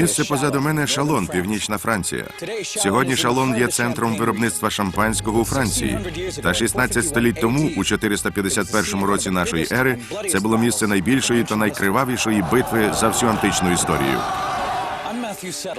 Місце позаду мене Шалон, північна Франція. Сьогодні Шалон є центром виробництва шампанського у Франції. Та 16 століть тому, у 451 році нашої ери, це було місце найбільшої та найкривавішої битви за всю античну історію.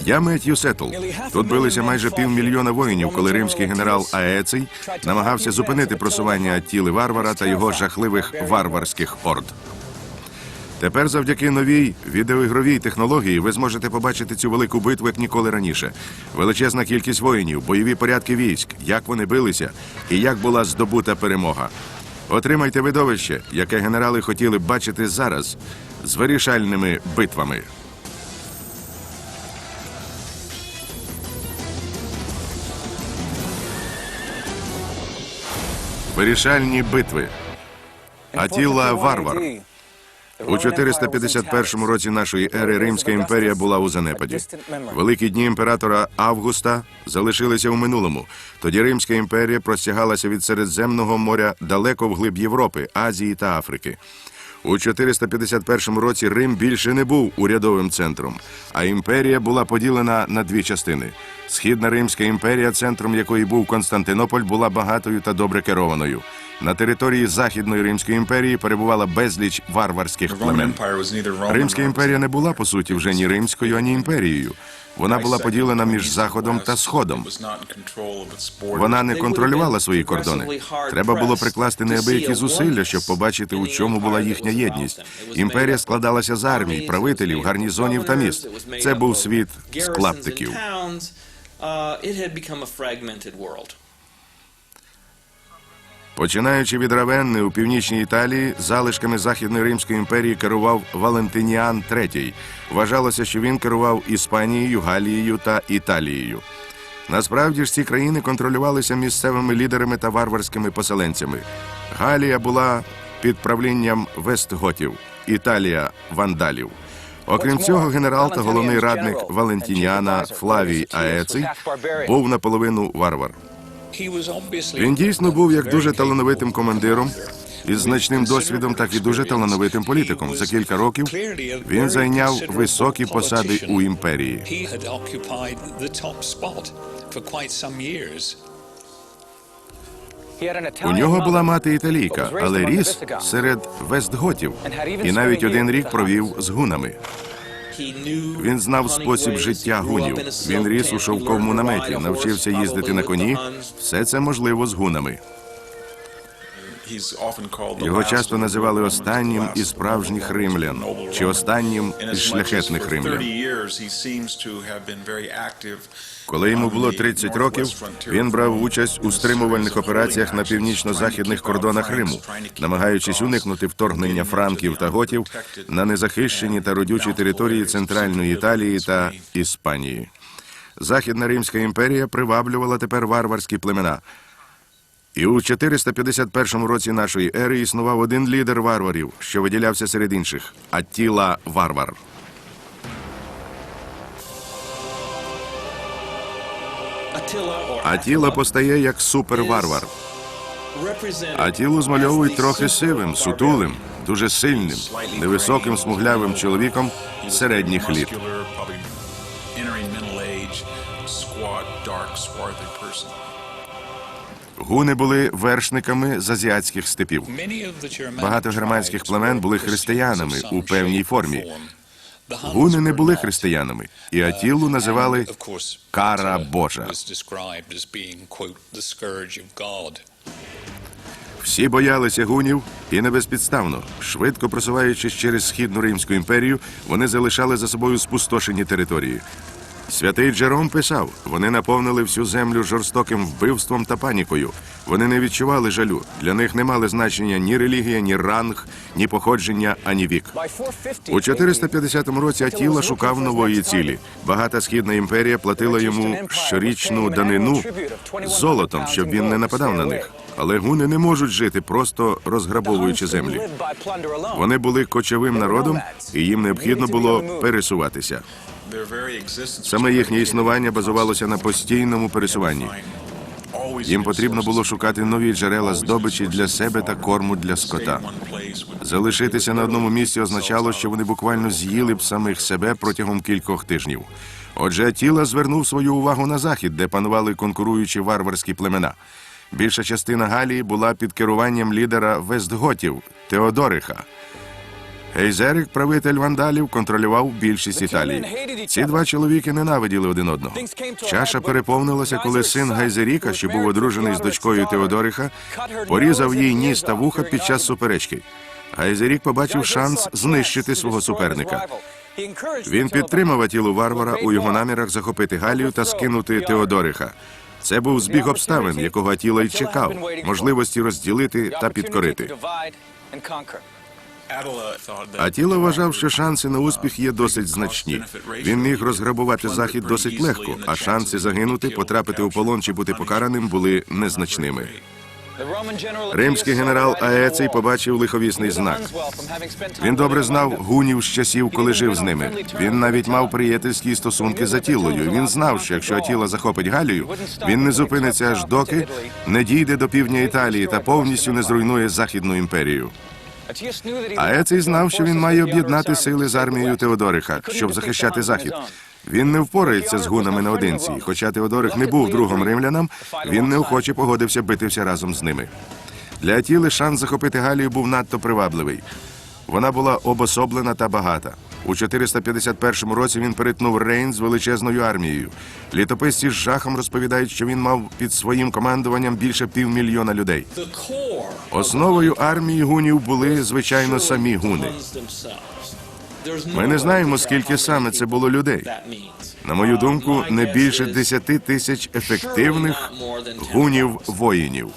Я Меттью Сеттл. Тут билися майже півмільйона воїнів, коли римський генерал Аеций намагався зупинити просування Аттіли Варвара та його жахливих варварських орд. Тепер, завдяки новій відеоігровій технології, ви зможете побачити цю велику битву як ніколи раніше. Величезна кількість воїнів, бойові порядки військ, як вони билися і як була здобута перемога. Отримайте видовище, яке генерали хотіли б бачити зараз з вирішальними битвами. Вирішальні битви. Атіла Варвар. У 451 році нашої ери Римська імперія була у занепаді. Великі дні імператора Августа залишилися у минулому. Тоді Римська імперія простягалася від Середземного моря далеко вглиб Європи, Азії та Африки. У 451 році Рим більше не був урядовим центром, а імперія була поділена на дві частини. Східна Римська імперія, центром якої був Константинополь, була багатою та добре керованою. На території Західної Римської імперії перебувала безліч варварських племен. Римська імперія не була по суті вже ні римською, ані імперією. Вона була поділена між заходом та сходом. Вона не контролювала свої кордони. Треба було прикласти неабиякі зусилля, щоб побачити, у чому була їхня єдність. Імперія складалася з армій, правителів, гарнізонів та міст. Це був світ з клаптиків. Починаючи від Равенни у північній Італії, залишками Західної Римської імперії керував Валентиніан III. Вважалося, що він керував Іспанією, Галією та Італією. Насправді ж ці країни контролювалися місцевими лідерами та варварськими поселенцями. Галія була під правлінням вестготів, Італія вандалів. Окрім цього, генерал та головний радник Валентініана Флавій Аеций був наполовину варвар. Він дійсно був як дуже талановитим командиром із значним досвідом, так і дуже талановитим політиком. За кілька років він зайняв високі посади у імперії. У нього була мати італійка, але ріс серед вестготів і навіть один рік провів з гунами. Він знав спосіб життя гунів. Він ріс у шовковому наметі, навчився їздити на коні. Все це можливо з гунами. Його часто називали останнім із справжніх римлян чи останнім із шляхетних римлян. Коли йому було 30 років, він брав участь у стримувальних операціях на північно-західних кордонах Риму, намагаючись уникнути вторгнення франків та готів на незахищені та родючі території центральної Італії та Іспанії. Західна Римська імперія приваблювала тепер варварські племена. І у 451 році нашої ери існував один лідер варварів, що виділявся серед інших Аттіла Варвар. Атіла постає як суперварвар. А тіло змальовують трохи сивим, сутулим, дуже сильним, невисоким смуглявим чоловіком середніх літ. Гуни були вершниками з азіатських степів. Багато германських племен були християнами у певній формі. Гуни не були християнами, і Атілу називали кара Божа. Всі боялися гунів і не безпідставно. Швидко просуваючись через східну Римську імперію, вони залишали за собою спустошені території. Святий Джером писав: вони наповнили всю землю жорстоким вбивством та панікою. Вони не відчували жалю. Для них не мали значення ні релігія, ні ранг, ні походження, ані вік. У 450 році Атіла шукав нової цілі. Багата східна імперія платила йому щорічну данину золотом, щоб він не нападав на них. Але гуни не можуть жити, просто розграбовуючи землі. Вони були кочовим народом, і їм необхідно було пересуватися. Саме їхнє існування базувалося на постійному пересуванні. Їм потрібно було шукати нові джерела здобичі для себе та корму для скота. Залишитися на одному місці означало, що вони буквально з'їли б самих себе протягом кількох тижнів. Отже, Атіла звернув свою увагу на захід, де панували конкуруючі варварські племена. Більша частина Галії була під керуванням лідера Вестготів Теодориха. Гейзерик, правитель вандалів, контролював більшість Італії. Ці два чоловіки ненавиділи один одного. Чаша переповнилася, коли син Гайзеріка, що був одружений з дочкою Теодориха, порізав їй ніс та вуха під час суперечки. Гайзерік побачив шанс знищити свого суперника. Він підтримав Атілу варвара у його намірах захопити Галію та скинути Теодориха. Це був збіг обставин, якого Атіла й чекав, можливості розділити та підкорити. Атіла вважав, що шанси на успіх є досить значні. Він міг розграбувати захід досить легко, а шанси загинути, потрапити у полон чи бути покараним були незначними. Римський генерал Аеций побачив лиховісний знак. Він добре знав гунів з часів, коли жив з ними. Він навіть мав приятельські стосунки з Атілою. Він знав, що якщо Атіла захопить Галію, він не зупиниться аж доки не дійде до півдня Італії та повністю не зруйнує Західну імперію. А Ецей знав, що він має об'єднати сили з армією Теодориха, щоб захищати захід. Він не впорається з гунами наодинці. І Хоча Теодорих не був другом римлянам, він неохоче погодився битися разом з ними. Для Атіли шанс захопити Галію був надто привабливий. Вона була обособлена та багата. У 451 році він перетнув Рейн з величезною армією. Літописці з жахом розповідають, що він мав під своїм командуванням більше півмільйона людей. Основою армії гунів були, звичайно, самі гуни. Ми не знаємо, скільки саме це було людей. На мою думку, не більше 10 тисяч ефективних гунів-воїнів.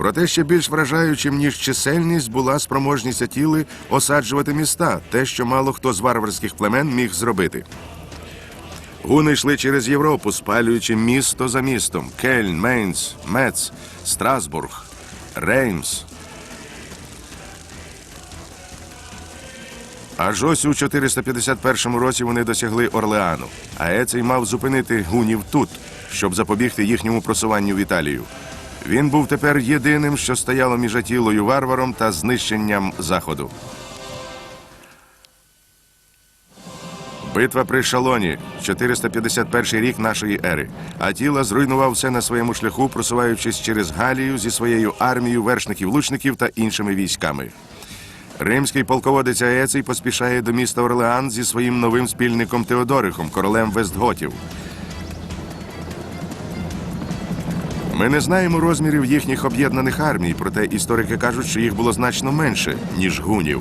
Проте ще більш вражаючим, ніж чисельність, була спроможність Атіли осаджувати міста, те, що мало хто з варварських племен міг зробити. Гуни йшли через Європу, спалюючи місто за містом: Кельн, Мейнц, Мец, Страсбург, Реймс. Аж ось у 451 році вони досягли Орлеану, а Ецей мав зупинити гунів тут, щоб запобігти їхньому просуванню в Італію. Він був тепер єдиним, що стояло між Атілою варваром та знищенням заходу. Битва при Шалоні, 451 рік нашої ери. Атіла зруйнував все на своєму шляху, просуваючись через Галію зі своєю армією вершників-лучників та іншими військами. Римський полководець Аеций поспішає до міста Орлеан зі своїм новим спільником Теодорихом, королем Вестготів. Ми не знаємо розмірів їхніх об'єднаних армій, проте історики кажуть, що їх було значно менше, ніж гунів.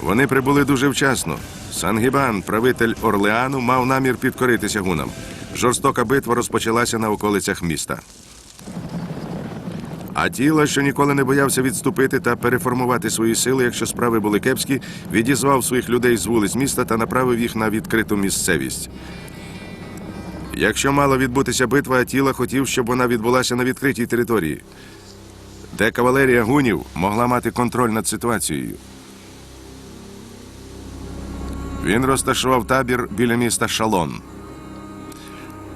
Вони прибули дуже вчасно. Сангібан, правитель Орлеану, мав намір підкоритися гунам. Жорстока битва розпочалася на околицях міста. А тіло, що ніколи не боявся відступити та переформувати свої сили, якщо справи були кепські, відізвав своїх людей з вулиць міста та направив їх на відкриту місцевість. Якщо мала відбутися битва, Атіла хотів, щоб вона відбулася на відкритій території, де кавалерія гунів могла мати контроль над ситуацією. Він розташував табір біля міста Шалон.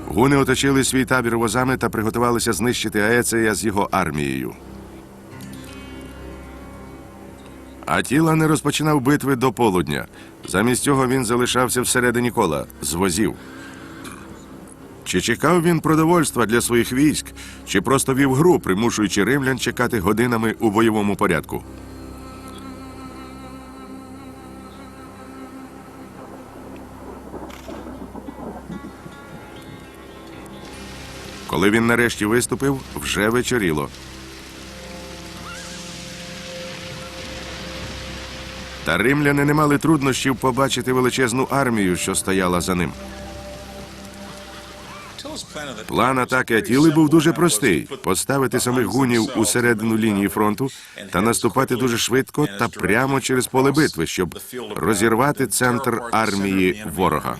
Гуни оточили свій табір возами та приготувалися знищити Аецея з його армією. Атіла не розпочинав битви до полудня. Замість цього він залишався всередині кола з возів. Чи чекав він продовольства для своїх військ, чи просто вів гру, примушуючи римлян чекати годинами у бойовому порядку? Коли він нарешті виступив, вже вечоріло. Та римляни не мали труднощів побачити величезну армію, що стояла за ним. План атаки Атіли був дуже простий: поставити самих гунів у середину лінії фронту та наступати дуже швидко та прямо через поле битви, щоб розірвати центр армії ворога.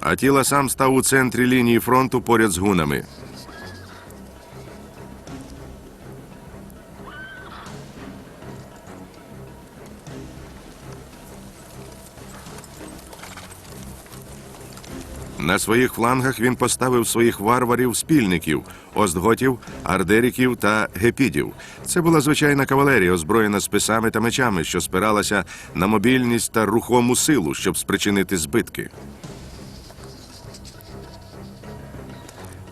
Атіла сам став у центрі лінії фронту поряд з гунами. На своїх флангах він поставив своїх варварів-спільників, остготів, ардеріків та гепідів. Це була звичайна кавалерія, озброєна списами та мечами, що спиралася на мобільність та рухому силу, щоб спричинити збитки.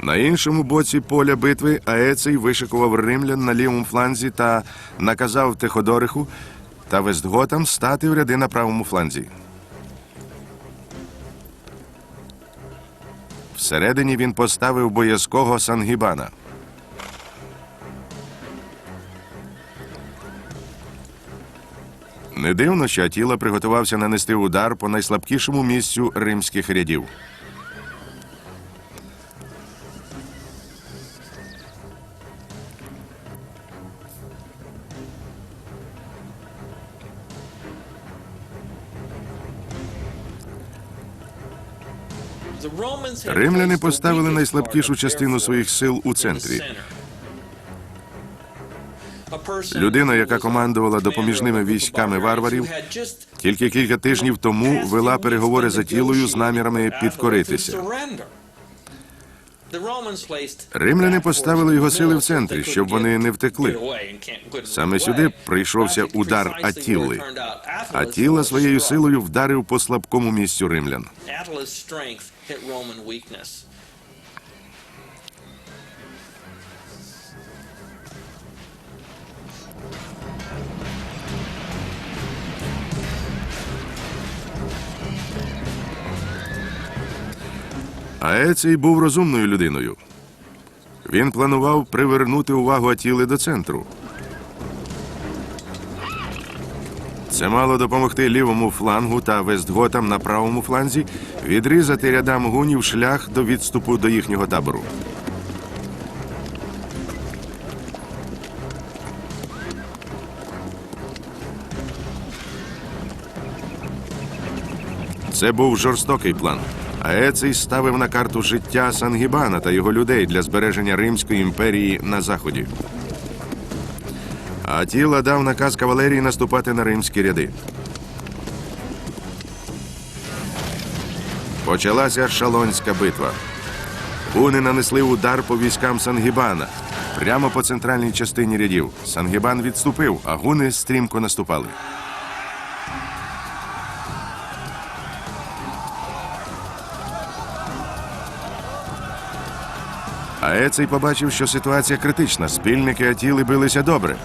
На іншому боці поля битви Аеций вишикував римлян на лівому фланзі та наказав Теходориху та Вестготам стати в ряди на правому фланзі. Всередині він поставив боязкого Сангібана. Не дивно, що Атіла приготувався нанести удар по найслабкішому місцю римських рядів. Римляни поставили найслабкішу частину своїх сил у центрі. Людина, яка командувала допоміжними військами варварів, тільки кілька тижнів тому вела переговори за тілою з намірами підкоритися. Римляни поставили його сили в центрі, щоб вони не втекли. Саме сюди прийшовся удар Атіли. Атіла своєю силою вдарив по слабкому місцю римлян. Аецій був розумною людиною. Він планував привернути увагу Атіли до центру. Це мало допомогти лівому флангу та вестготам на правому фланзі відрізати рядам гунів шлях до відступу до їхнього табору. Це був жорстокий план. А Ецей ставив на карту життя Сангібана та його людей для збереження Римської імперії на заході. Атіла дав наказ кавалерії наступати на римські ряди. Почалася шалонська битва. Гуни нанесли удар по військам Сангібана прямо по центральній частині рядів. Сангібан відступив, а гуни стрімко наступали. А Ецей побачив, що ситуація критична. Спільники Атіли билися добре.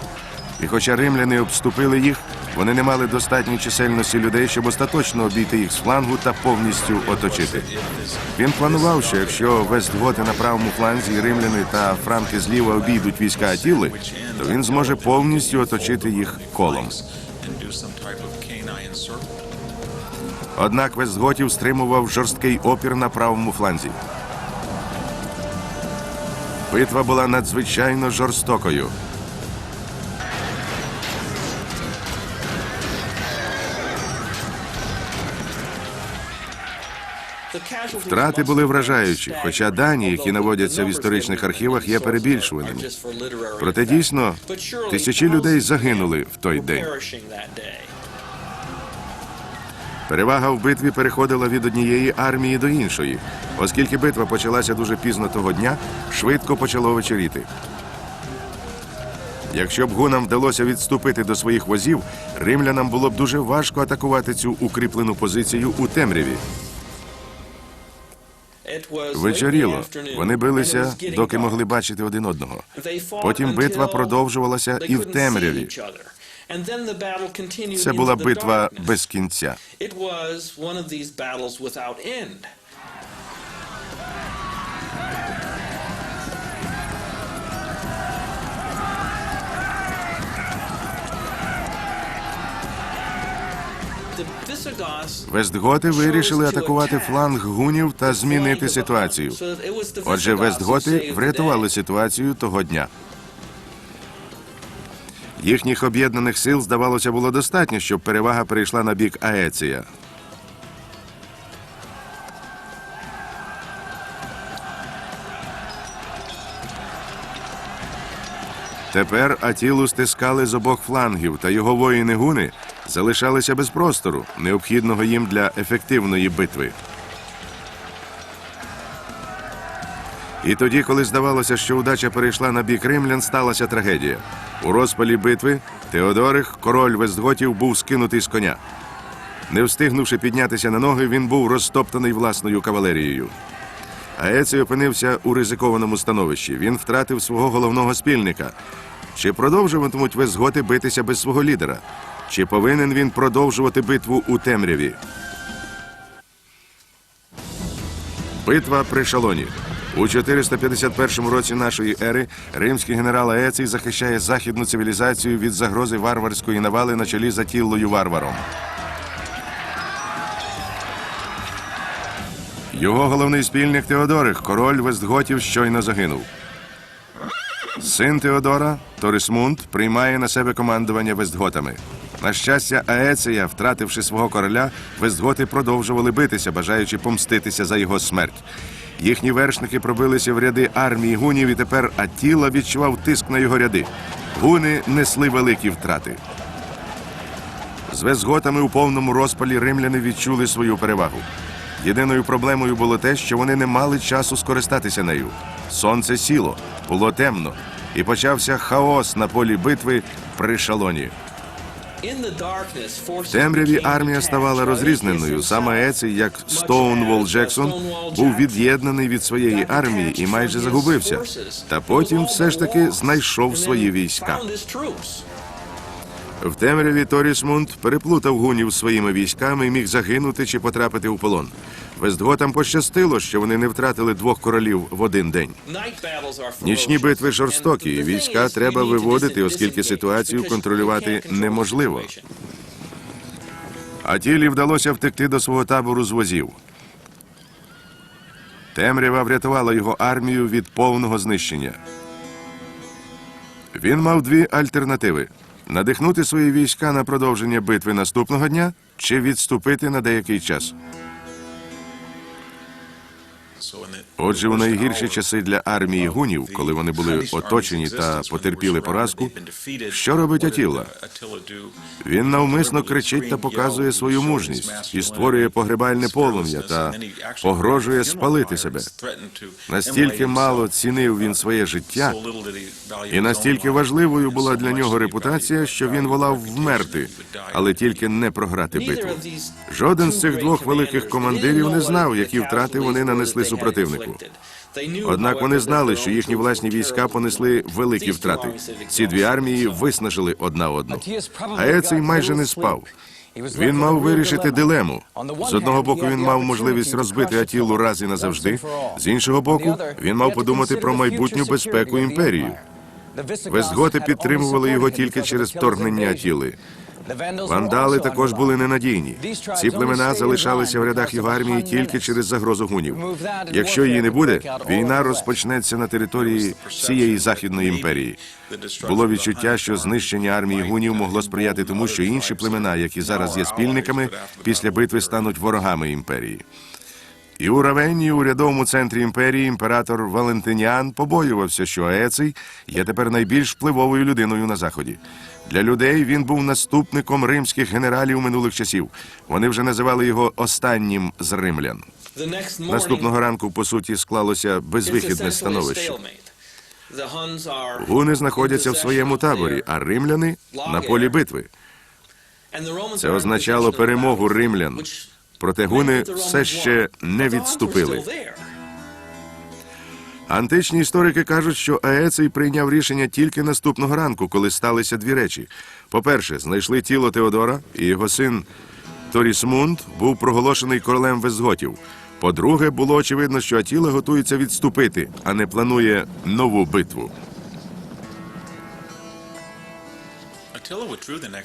І хоча римляни обступили їх, вони не мали достатньої чисельності людей, щоб остаточно обійти їх з флангу та повністю оточити. Він планував, що якщо вестготи на правому фланзі римляни та франки зліва обійдуть війська Атіли, то він зможе повністю оточити їх колом. Однак Вестготів стримував жорсткий опір на правому фланзі. Битва була надзвичайно жорстокою. Втрати були вражаючі, хоча дані, які наводяться в історичних архівах, є перебільшуваними. Проте дійсно тисячі людей загинули в той день. Перевага в битві переходила від однієї армії до іншої. Оскільки битва почалася дуже пізно того дня, швидко почало вечоріти. Якщо б гунам вдалося відступити до своїх возів, римлянам було б дуже важко атакувати цю укріплену позицію у темряві. Вечоріло. Вони билися, доки могли бачити один одного. Потім битва продовжувалася і в темряві. Це була битва без кінця. Вестготи вирішили атакувати фланг гунів та змінити ситуацію. Отже, Вестготи врятували ситуацію того дня. Їхніх об'єднаних сил, здавалося, було достатньо, щоб перевага перейшла на бік Аеція. Тепер Атілу стискали з обох флангів, та його воїни гуни залишалися без простору, необхідного їм для ефективної битви. І тоді, коли здавалося, що удача перейшла на бік римлян, сталася трагедія. У розпалі битви Теодорих, король Вестготів, був скинутий з коня. Не встигнувши піднятися на ноги, він був розтоптаний власною кавалерією. Аецій опинився у ризикованому становищі. Він втратив свого головного спільника. Чи продовжуватимуть Вестготи битися без свого лідера? Чи повинен він продовжувати битву у темряві? Битва при Шалоні. У 451 році нашої ери римський генерал Аецій захищає західну цивілізацію від загрози варварської навали на чолі з Атіллою варваром. Його головний спільник Теодорих, король Вестготів, щойно загинув. Син Теодора, Торисмунд, приймає на себе командування Вестготами. На щастя, Аеція, втративши свого короля, Вестготи продовжували битися, бажаючи помститися за його смерть. Їхні вершники пробилися в ряди армії гунів, і тепер Атіла відчував тиск на його ряди. Гуни несли великі втрати. З Вестготами у повному розпалі римляни відчули свою перевагу. Єдиною проблемою було те, що вони не мали часу скористатися нею. Сонце сіло, було темно, і почався хаос на полі битви при шалоні. В темряві армія ставала розрізненою. Саме Еці, як Стоунвол Джексон, був від'єднаний від своєї армії і майже загубився. Та потім все ж таки знайшов свої війська. В темряві Торісмунд переплутав гунів своїми військами і міг загинути чи потрапити у полон. Вестготам пощастило, що вони не втратили двох королів в один день. Нічні битви жорстокі, і війська треба виводити, оскільки ситуацію контролювати неможливо. Атілі вдалося втекти до свого табору з возів. Темрява врятувала його армію від повного знищення. Він мав дві альтернативи: надихнути свої війська на продовження битви наступного дня чи відступити на деякий час. Отже, у найгірші часи для армії гунів, коли вони були оточені та потерпіли поразку, що робить Атіла? Він навмисно кричить та показує свою мужність і створює погребальне полум'я та погрожує спалити себе. Настільки мало цінив він своє життя, і настільки важливою була для нього репутація, що він волав вмерти, але тільки не програти битву. Жоден з цих двох великих командирів не знав, які втрати вони нанесли супротивнику. Однак вони знали, що їхні власні війська понесли великі втрати. Ці дві армії виснажили одна одну. А Ецей майже не спав. Він мав вирішити дилему. З одного боку, він мав можливість розбити Атілу раз і назавжди. З іншого боку, він мав подумати про майбутню безпеку імперії. Вестготи підтримували його тільки через вторгнення Атіли. Вандали також були ненадійні. Ці племена залишалися в рядах його армії тільки через загрозу гунів. Якщо її не буде, війна розпочнеться на території всієї західної імперії. Було відчуття, що знищення армії гунів могло сприяти тому, що інші племена, які зараз є спільниками, після битви стануть ворогами імперії. І у Равенні, у рядовому центрі імперії, імператор Валентиніан побоювався, що Аеций є тепер найбільш впливовою людиною на заході. Для людей він був наступником римських генералів минулих часів. Вони вже називали його останнім з римлян. Наступного ранку, по суті, склалося безвихідне становище. Гуни знаходяться в своєму таборі, а римляни на полі битви. Це означало перемогу римлян. Проте гуни все ще не відступили. Античні історики кажуть, що Аецій прийняв рішення тільки наступного ранку, коли сталися дві речі. По-перше, знайшли тіло Теодора, і його син Торісмунд був проголошений королем везготів. По-друге, було очевидно, що Атіла готується відступити, а не планує нову битву.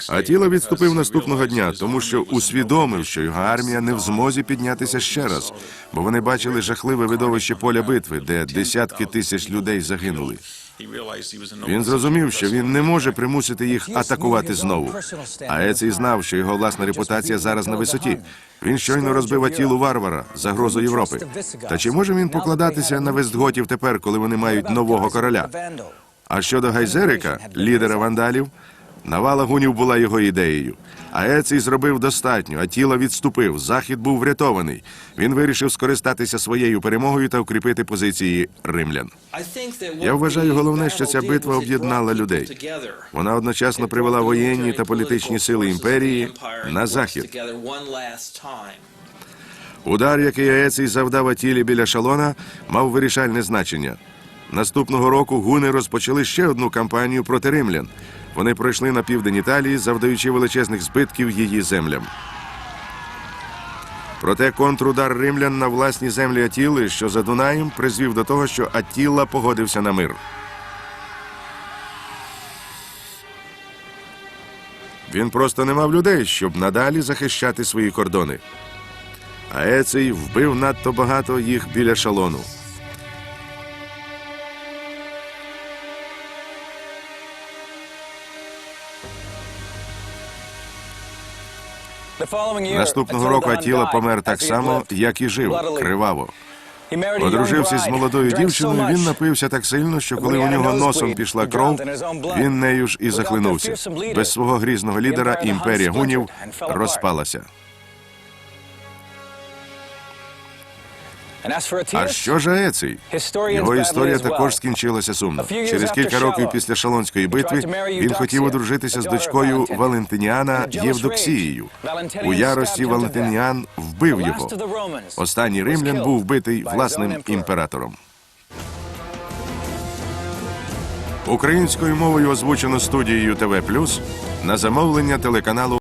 Атіла відступив наступного дня, тому що усвідомив, що його армія не в змозі піднятися ще раз, бо вони бачили жахливе видовище поля битви, де десятки тисяч людей загинули. Він зрозумів, що він не може примусити їх атакувати знову. А Ецій знав, що його власна репутація зараз на висоті. Він щойно розбив Атілу варвара, загрозу Європи. Та чи може він покладатися на Вестготів тепер, коли вони мають нового короля? А щодо Гайзерика, лідера вандалів, Навала гунів була його ідеєю. А Ецій зробив достатньо, а тіло відступив. Захід був врятований. Він вирішив скористатися своєю перемогою та укріпити позиції римлян. Я вважаю головне, що ця битва об'єднала людей. Вона одночасно привела воєнні та політичні сили імперії на захід. Удар, який Аецій завдав Атілі біля шалона, мав вирішальне значення. Наступного року гуни розпочали ще одну кампанію проти римлян. Вони пройшли на південь Італії, завдаючи величезних збитків її землям. Проте контрудар римлян на власні землі Атіли, що за Дунаєм, призвів до того, що Атіла погодився на мир. Він просто не мав людей, щоб надалі захищати свої кордони. А Ецей вбив надто багато їх біля шалону. Наступного року Атіла помер так само, як і жив, криваво. Одружився з молодою дівчиною, він напився так сильно, що коли у нього носом пішла кров, він нею ж і захлинувся. Без свого грізного лідера імперія гунів розпалася. А що ж Аецій? Його історія також скінчилася сумно. Через кілька років після Шалонської битви він хотів одружитися з дочкою Валентиніана Євдоксією. У ярості Валентиніан вбив його. Останній римлян був вбитий власним імператором. Українською мовою озвучено студією ТВ Плюс на замовлення телеканалу